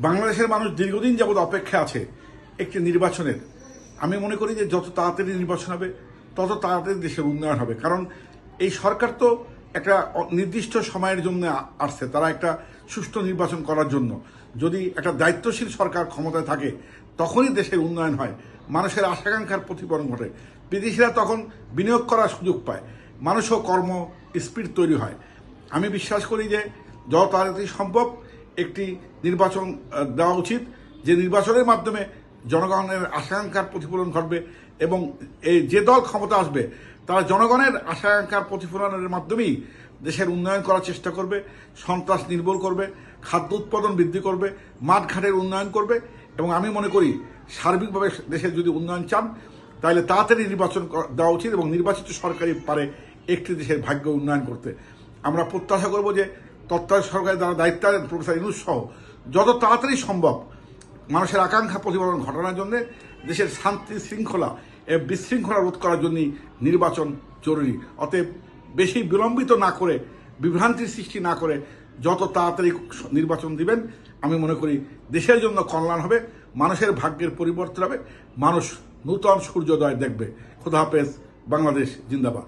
বাংলাদেশের মানুষ দীর্ঘদিন যাবৎ অপেক্ষা আছে একটি নির্বাচনের। আমি মনে করি যে যত তাড়াতাড়ি নির্বাচন হবে, তত তাড়াতাড়ি দেশের উন্নয়ন হবে। কারণ এই সরকার তো একটা নির্দিষ্ট সময়ের জন্য আসছে, তারা একটা সুষ্ঠু নির্বাচন করার জন্য। যদি একটা দায়িত্বশীল সরকার ক্ষমতায় থাকে, তখনই দেশের উন্নয়ন হয়। মানুষের আশাকাঙ্ক্ষার প্রতিফলন ঘটে। বিদেশিরা তখন বিনিয়োগ করার সুযোগ পায়। মানুষও কর্ম, স্পিড তৈরি হয়। আমি বিশ্বাস করি যে যত তাড়াতাড়ি সম্ভব একটি নির্বাচন দেওয়া উচিত। যে নির্বাচনের মাধ্যমে জনগণের আশাকাঙ্ক্ষার প্রতিফলন ঘটবে এবং এই যে দল ক্ষমতা আসবে, তারা জনগণের আশাকাঙ্ক্ষার প্রতিফলনের মাধ্যমেই দেশের উন্নয়ন করার চেষ্টা করবে, সন্ত্রাস নির্মূল করবে, খাদ্য উৎপাদন বৃদ্ধি করবে, মাঠঘাটের উন্নয়ন করবে এবং আমি মনে করি সার্বিকভাবে দেশের যদি উন্নয়ন চান, তাহলে তাড়াতাড়ি নির্বাচন দেওয়া উচিত এবং নির্বাচিত সরকারই পারে একটি দেশের ভাগ্য উন্নয়ন করতে। আমরা প্রত্যাশা করব যে তত্ত্বাবধায়ক সরকারের দ্বারা দায়িত্ব প্রফেসর ইনুস সহ। যত তাড়াতাড়ি সম্ভব মানুষের আকাঙ্ক্ষা প্রতিফলন ঘটানোর জন্য দেশের শান্তি শৃঙ্খলা এ বিশৃঙ্খলা রোধ করার জন্য নির্বাচন জরুরি। অতএব বেশি বিলম্বিত না করে, বিভ্রান্তির সৃষ্টি না করে যত তাড়াতাড়ি নির্বাচন দিবেন, আমি মনে করি দেশের জন্য কল্যাণ হবে, মানুষের ভাগ্যের পরিবর্তন হবে, মানুষ নূতন সূর্যোদয় দেখবে। খোদা হাফেজ, বাংলাদেশ জিন্দাবাদ।